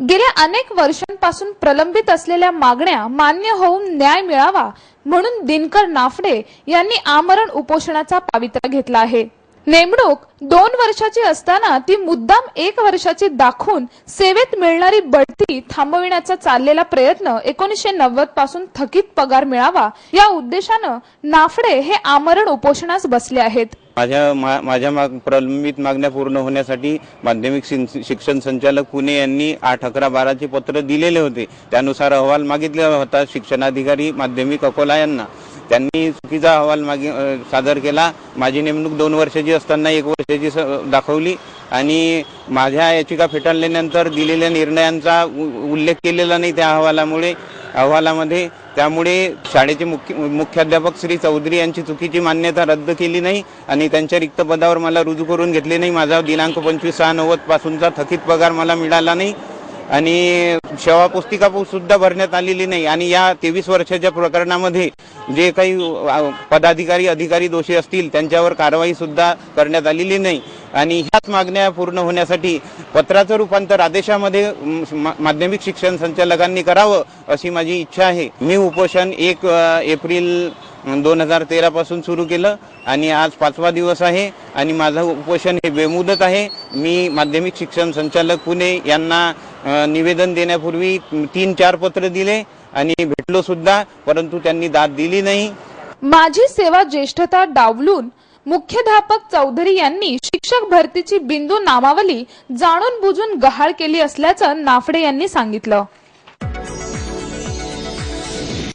गेल्या अनेक वर्षांपासून प्रलंबित असलेल्या मागण्या मान्य होऊन न्याय मिळावा म्हणून दिनकर नाफडे यांनी आमरण उपोषणाचा पावित्रा घेतला आहे. नेमणूक दोन वर्षाची असताना ती मुद्दाम एक वर्षाची दाखवून सेवेत मिळणारी बढती थांबविण्याचा चाललेला प्रयत्न एकोणीसशे नव्वदपासून थकीत पगार मिळावा या उद्देशानं नाफडे हे आमरण उपोषणास बसले आहेत. माझ्या मा- माझ्या माग प्रलंबित मागण्या पूर्ण होण्यासाठी माध्यमिक शिक्षण संचालक पुणे यांनी आठ अकरा बाराचे पत्र दिलेले होते. त्यानुसार अहवाल मागितला होता शिक्षणाधिकारी माध्यमिक अकोला यांना. त्यांनी चुकीचा अहवाल मागे सादर केला. माझी नेमणूक दोन वर्षाची असताना एक वर्षाची स- दाखवली आणि माझ्या याचिका फेटाळल्यानंतर दिलेल्या निर्णयांचा उ- उल्लेख केलेला नाही त्या अहवालामुळे. अहवालामध्ये त्यामुळे शाळेचे मुख्य मुख्याध्यापक श्री चौधरी यांची चुकीची मान्यता रद्द केली नाही आणि त्यांच्या रिक्त पदावर मला रुजू करून घेतले नाही. माझा दिनांक पंचवीस सहा नव्वद पासूनचा थकीत पगार मला मिळाला नाही आणि सेवा पुस्तिका सुद्धा भरण्यात आलेली नाही. आणि या तेवीस वर्षाच्या प्रकरणामध्ये जे काही पदाधिकारी अधिकारी दोषी असतील त्यांच्यावर कारवाई सुद्धा करण्यात आलेली नाही. आणि ह्याच मागण्या पूर्ण होण्यासाठी पत्राचं रूपांतर आदेशामध्ये माध्यमिक शिक्षण संचालकांनी करावं अशी माझी इच्छा आहे. मी उपोषण एक एप्रिल दोन हजार तेरा पासून सुरू केलं आणि आज पाचवा दिवस आहे आणि माझं उपोषण हे बेमुदत आहे. मी माध्यमिक शिक्षण संचालक पुणे यांना निवेदन देण्यापूर्वी तीन चार पत्र दिले आणि भेटलो सुद्धा परंतु त्यांनी दाद दिली नाही. माझी सेवा ज्येष्ठता डावलून मुख्याध्यापक चौधरी यांनी शिक्षक भरतीची बिंदू नामावली जाणून बुजून गहाळ केली असल्याचं नाफडे यांनी सांगितलं.